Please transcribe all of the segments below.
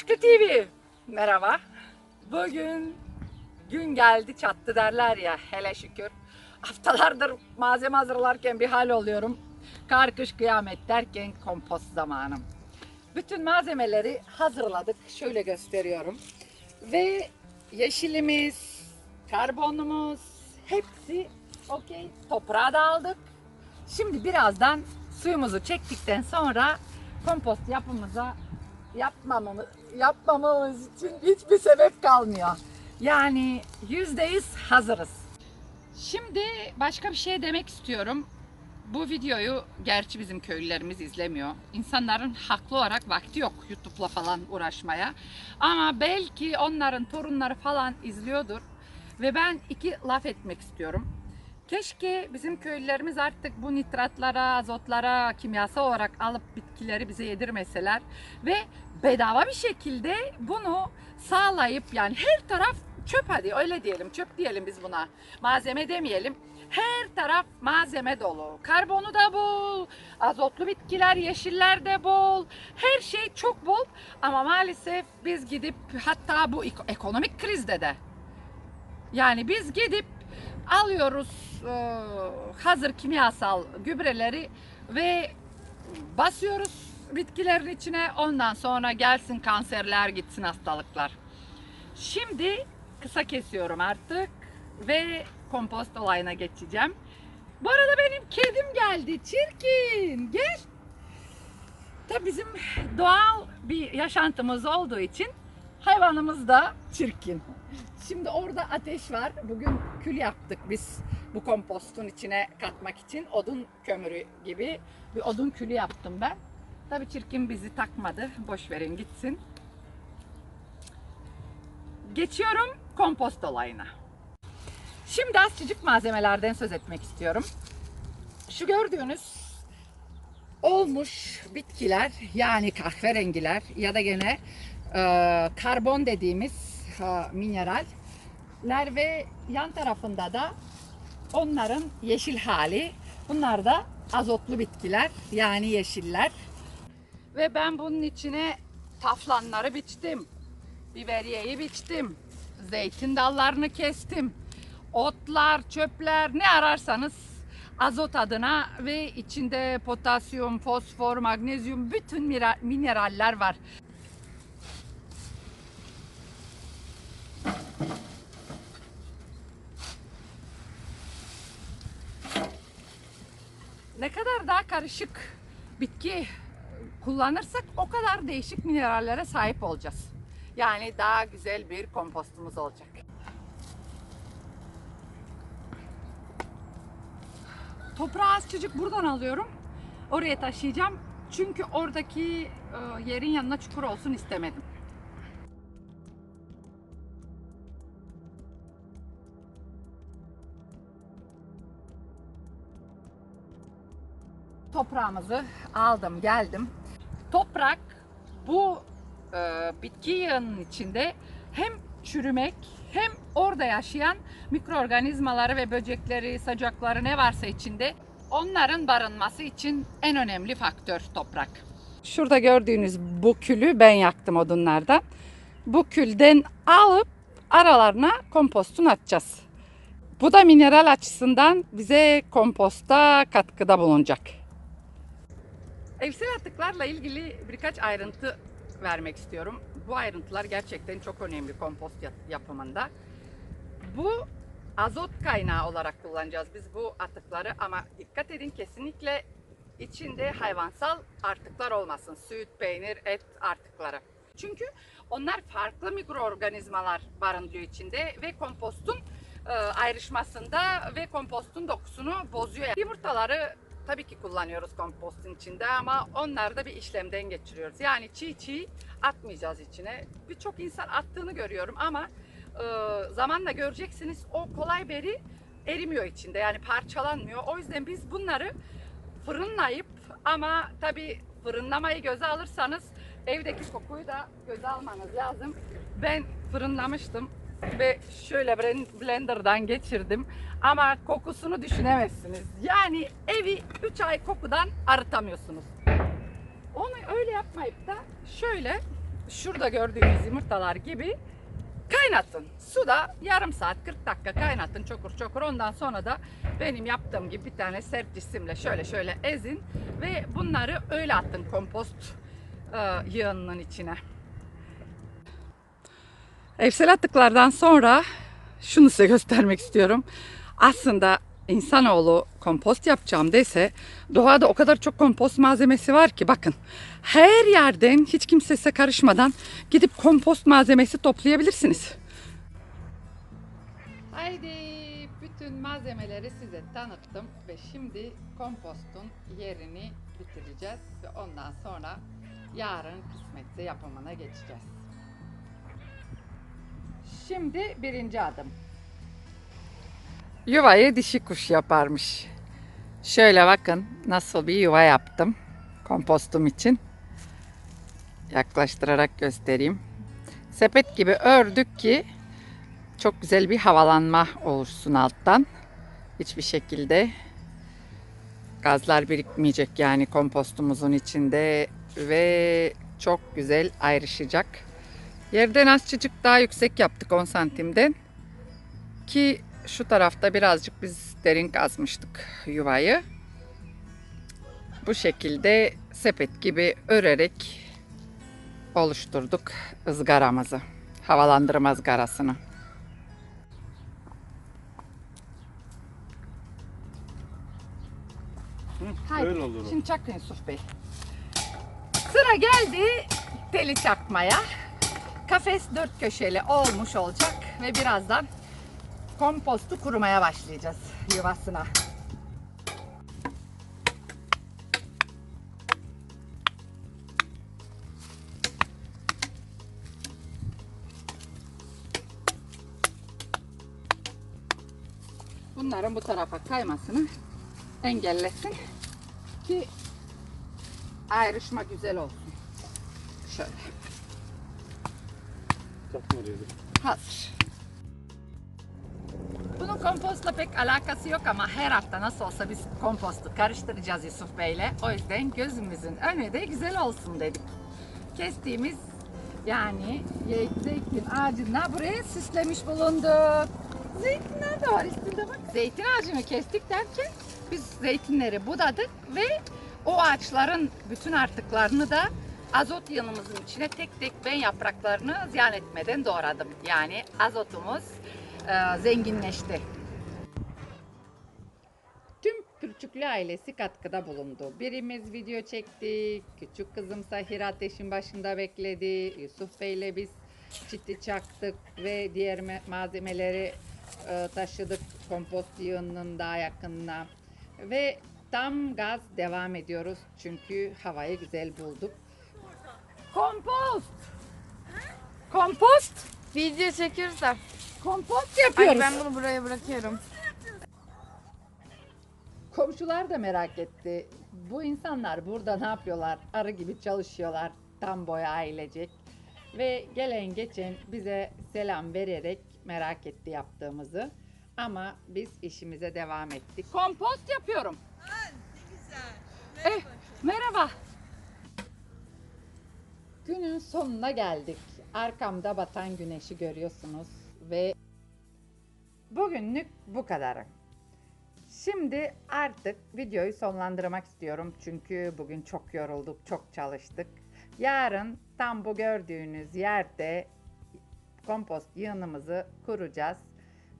Çükü TV. Merhaba. Bugün gün geldi çattı derler ya hele şükür. Haftalardır malzeme hazırlarken bir hal oluyorum. Kar kış kıyamet derken kompost zamanım. Bütün malzemeleri hazırladık. Şöyle gösteriyorum. Ve yeşilimiz, karbonumuz hepsi okey. Toprağa da aldık. Şimdi birazdan suyumuzu çektikten sonra kompost yapımıza yapmamamız, yapmamamız için hiçbir sebep kalmıyor. Yani yüzde yüz hazırız. Şimdi başka bir şey demek istiyorum. Bu videoyu gerçi bizim köylülerimiz izlemiyor. İnsanların haklı olarak vakti yok YouTube'la falan uğraşmaya. Ama belki onların torunları falan izliyordur. Ve ben iki laf etmek istiyorum. Keşke bizim köylülerimiz artık bu nitratlara, azotlara, kimyasal olarak alıp bitkileri bize yedirmeseler ve bedava bir şekilde bunu sağlayıp yani her taraf çöp hadi öyle diyelim çöp diyelim biz buna. Malzeme demeyelim her taraf malzeme dolu. Karbonu da bol azotlu bitkiler yeşiller de bol her şey çok bol. Ama maalesef biz gidip hatta bu ek- ekonomik krizde de. Yani biz gidip alıyoruz e, hazır kimyasal gübreleri ve basıyoruz bitkilerin içine. Ondan sonra gelsin kanserler, gitsin hastalıklar. Şimdi kısa kesiyorum artık ve kompost olayına geçeceğim. Bu arada benim kedim geldi. Çirkin. Gel. Tabii bizim doğal bir yaşantımız olduğu için hayvanımız da çirkin. Şimdi orada ateş var. Bugün kül yaptık biz bu kompostun içine katmak için. Odun kömürü gibi bir odun külü yaptım ben. Tabii çirkin bizi takmadı. Boş verin gitsin. Geçiyorum kompost olayına. Şimdi azıcık malzemelerden söz etmek istiyorum. Şu gördüğünüz olmuş bitkiler yani kahverengiler ya da gene e, karbon dediğimiz mineraller ve yan tarafında da onların yeşil hali. Bunlar da azotlu bitkiler yani yeşiller. Ve ben bunun içine taflanları biçtim. Biberiyeyi biçtim. Zeytin dallarını kestim. Otlar, çöpler ne ararsanız azot adına ve içinde potasyum, fosfor, magnezyum bütün mineraller var. Ne kadar daha karışık bitki kullanırsak o kadar değişik minerallere sahip olacağız. Yani daha güzel bir kompostumuz olacak. Toprağı azıcık buradan alıyorum. Oraya taşıyacağım. Çünkü oradaki e, yerin yanına çukur olsun istemedim. Toprağımızı aldım, geldim. Toprak bu e, bitki yığının içinde hem çürümek hem orada yaşayan mikroorganizmaları ve böcekleri, sacakları ne varsa içinde onların barınması için en önemli faktör toprak. Şurada gördüğünüz bu külü ben yaktım odunlardan. Bu külden alıp aralarına kompostun atacağız. Bu da mineral açısından bize komposta katkıda bulunacak. Evsel atıklarla ilgili birkaç ayrıntı vermek istiyorum. Bu ayrıntılar gerçekten çok önemli kompost yap- yapımında. Bu azot kaynağı olarak kullanacağız biz bu atıkları ama dikkat edin kesinlikle içinde hayvansal artıklar olmasın. Süt, peynir, et artıkları. Çünkü onlar farklı mikroorganizmalar barındırıyor içinde ve kompostun e, ayrışmasında ve kompostun dokusunu bozuyor. Yumurtaları tabii ki kullanıyoruz kompostun içinde ama onları da bir işlemden geçiriyoruz. Yani çiğ çiğ atmayacağız içine. Birçok insan attığını görüyorum ama e, zamanla göreceksiniz o kolay beri erimiyor içinde yani parçalanmıyor. O yüzden biz bunları fırınlayıp ama tabii fırınlamayı göze alırsanız evdeki kokuyu da göze almanız lazım. Ben fırınlamıştım ve şöyle blen- blenderdan geçirdim ama kokusunu düşünemezsiniz. Yani evi 3 ay kokudan arıtamıyorsunuz. Onu öyle yapmayıp da şöyle şurada gördüğünüz yumurtalar gibi kaynatın. Suda yarım saat 40 dakika kaynatın çokur çokur. Ondan sonra da benim yaptığım gibi bir tane sert cisimle şöyle şöyle ezin ve bunları öyle attın kompost e, yığınının içine. Evsel attıklardan sonra şunu size göstermek istiyorum. Aslında insanoğlu kompost yapacağım dese doğada o kadar çok kompost malzemesi var ki bakın her yerden hiç kimse karışmadan gidip kompost malzemesi toplayabilirsiniz. Haydi bütün malzemeleri size tanıttım ve şimdi kompostun yerini bitireceğiz ve ondan sonra yarın kısmetse yapımına geçeceğiz. Şimdi birinci adım. Yuvayı dişi kuş yaparmış. Şöyle bakın nasıl bir yuva yaptım kompostum için. Yaklaştırarak göstereyim. Sepet gibi ördük ki çok güzel bir havalanma oluşsun alttan. Hiçbir şekilde gazlar birikmeyecek yani kompostumuzun içinde ve çok güzel ayrışacak. Yerden azıcık daha yüksek yaptık 10 santimden. Ki şu tarafta birazcık biz derin kazmıştık yuvayı. Bu şekilde sepet gibi örerek oluşturduk ızgaramızı. Havalandırma ızgarasını. Haydi. Öyle olur o. Şimdi çakın Yusuf Bey. Sıra geldi teli çakmaya. Kafes dört köşeli olmuş olacak ve birazdan kompostu kurumaya başlayacağız yuvasına. Bunların bu tarafa kaymasını engellesin ki ayrışma güzel olsun. Şöyle. Hazır. Bunun kompostla pek alakası yok ama her hafta nasıl olsa biz kompostu karıştıracağız Yusuf Bey'le. O yüzden gözümüzün önü de güzel olsun dedik. Kestiğimiz yani zeytin ağacına buraya süslemiş bulunduk. Zeytinler de var üstünde bak. Zeytin ağacını kestik derken biz zeytinleri budadık ve o ağaçların bütün artıklarını da azot yanımızın içine tek tek ben yapraklarını ziyan etmeden doğradım. Yani azotumuz e, zenginleşti. Tüm Kürçüklü ailesi katkıda bulundu. Birimiz video çekti, küçük kızım Sahir ateşin başında bekledi, Yusuf Bey'le biz çiti çaktık ve diğer me- malzemeleri e, taşıdık kompost yığınının daha yakınına. Ve tam gaz devam ediyoruz çünkü havayı güzel bulduk. Kompost! Kompost! Video çekiyoruz da. Kompost Ay yapıyoruz. ben bunu buraya bırakıyorum. Komşular da merak etti. Bu insanlar burada ne yapıyorlar? Arı gibi çalışıyorlar. Tam boya ailecek. Ve gelen geçen bize selam vererek merak etti yaptığımızı. Ama biz işimize devam ettik. Kompost yapıyorum. Eh, merhaba. Günün sonuna geldik. Arkamda batan güneşi görüyorsunuz ve bugünlük bu kadar. Şimdi artık videoyu sonlandırmak istiyorum çünkü bugün çok yorulduk, çok çalıştık. Yarın tam bu gördüğünüz yerde kompost yığınımızı kuracağız.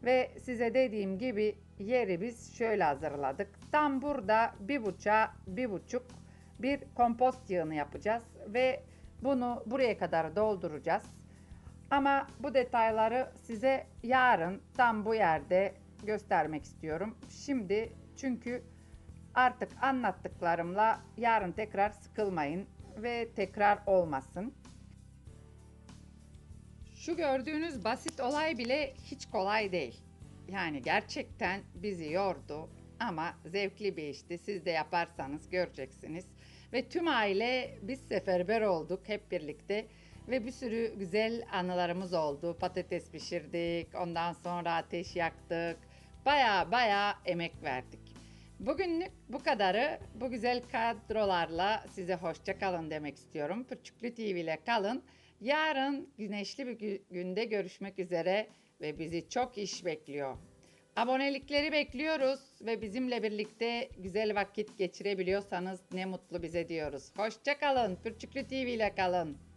Ve size dediğim gibi yeri biz şöyle hazırladık. Tam burada bir buçuğa bir buçuk bir kompost yığını yapacağız ve bunu buraya kadar dolduracağız. Ama bu detayları size yarın tam bu yerde göstermek istiyorum. Şimdi çünkü artık anlattıklarımla yarın tekrar sıkılmayın ve tekrar olmasın. Şu gördüğünüz basit olay bile hiç kolay değil. Yani gerçekten bizi yordu ama zevkli bir işti. Siz de yaparsanız göreceksiniz. Ve tüm aile biz seferber olduk hep birlikte ve bir sürü güzel anılarımız oldu. Patates pişirdik, ondan sonra ateş yaktık. Baya baya emek verdik. Bugünlük bu kadarı. Bu güzel kadrolarla size hoşça kalın demek istiyorum. Pürçüklü TV ile kalın. Yarın güneşli bir gü- günde görüşmek üzere ve bizi çok iş bekliyor. Abonelikleri bekliyoruz ve bizimle birlikte güzel vakit geçirebiliyorsanız ne mutlu bize diyoruz. Hoşça kalın. Pürçüklü TV ile kalın.